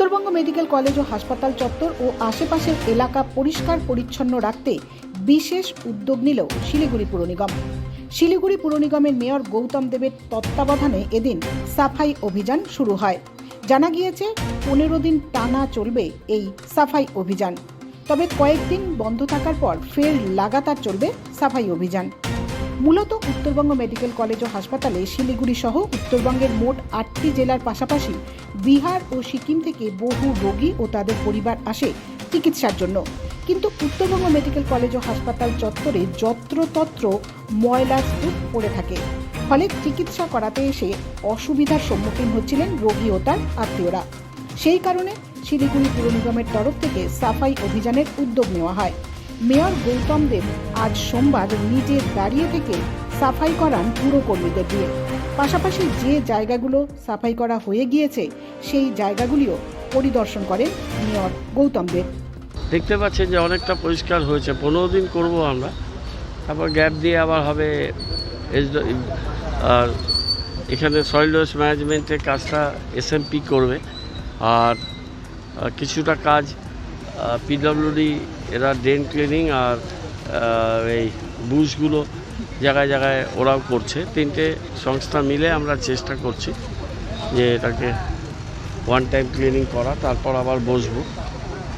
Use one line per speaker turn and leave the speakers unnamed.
Uttarbanga medical college ও হাসপাতাল চত্বর ও আশেপাশের এলাকা পরিষ্কার পরিচ্ছন্ন রাখতে বিশেষ উদ্যোগ নিল শিলিগুড়ি পুর নিগম। শিলিগুড়ি পুর নিগমের মেয়র গৌতম দেবের তত্ত্বাবধানে এদিন সাফাই অভিযান শুরু হয়। জানা গিয়েছে, পনেরো দিন টানা চলবে এই সাফাই অভিযান। তবে কয়েকদিন বন্ধ থাকার পর ফের লাগাতার চলবে সাফাই অভিযান। মূলত উত্তরবঙ্গ মেডিকেল কলেজ ও হাসপাতালে শিলিগুড়ি সহ উত্তরবঙ্গের মোট আটটি জেলার পাশাপাশি বিহার ও সিকিম থেকে বহু রোগী ও তাদের পরিবার আসে চিকিৎসার জন্য। কিন্তু উত্তরবঙ্গ মেডিকেল কলেজ ও হাসপাতাল চত্বরে যত্রতত্র ময়লার স্তূপ পড়ে থাকে। ফলে চিকিৎসা করাতে এসে অসুবিধার সম্মুখীন হচ্ছিলেন রোগী ও তার আত্মীয়রা। সেই কারণে শিলিগুড়ি পুর নিগমের তরফ থেকে সাফাই অভিযানের উদ্যোগ নেওয়া হয়। মেয়র গৌতম দেব আজ সোমবার নিজে দাঁড়িয়ে থেকে সাফাই করান পুরকর্মীদের দিয়ে। পাশাপাশি যে জায়গাগুলো সাফাই করা হয়ে গিয়েছে, সেই জায়গাগুলিও পরিদর্শন করেন মেয়র গৌতম দেব।
দেখতে পাচ্ছেন যে অনেকটা পরিষ্কার হয়েছে। পনেরো দিন করব আমরা। তারপর গ্যাপ দিয়ে আবার হবে আর এখানে সয়েল ওয়েস্ট ম্যানেজমেন্টের কাজটা এসএমপি করবে। আর কিছুটা কাজ পিডব্লিউডি এরা ড্রেন ক্লিনিং আর এই বুশগুলো জায়গায় জায়গায় ওরাও করছে। তিনটে সংস্থা মিলে আমরা চেষ্টা করছি যে এটাকে ওয়ান টাইম ক্লিনিং করা, তারপর আবার বসবো।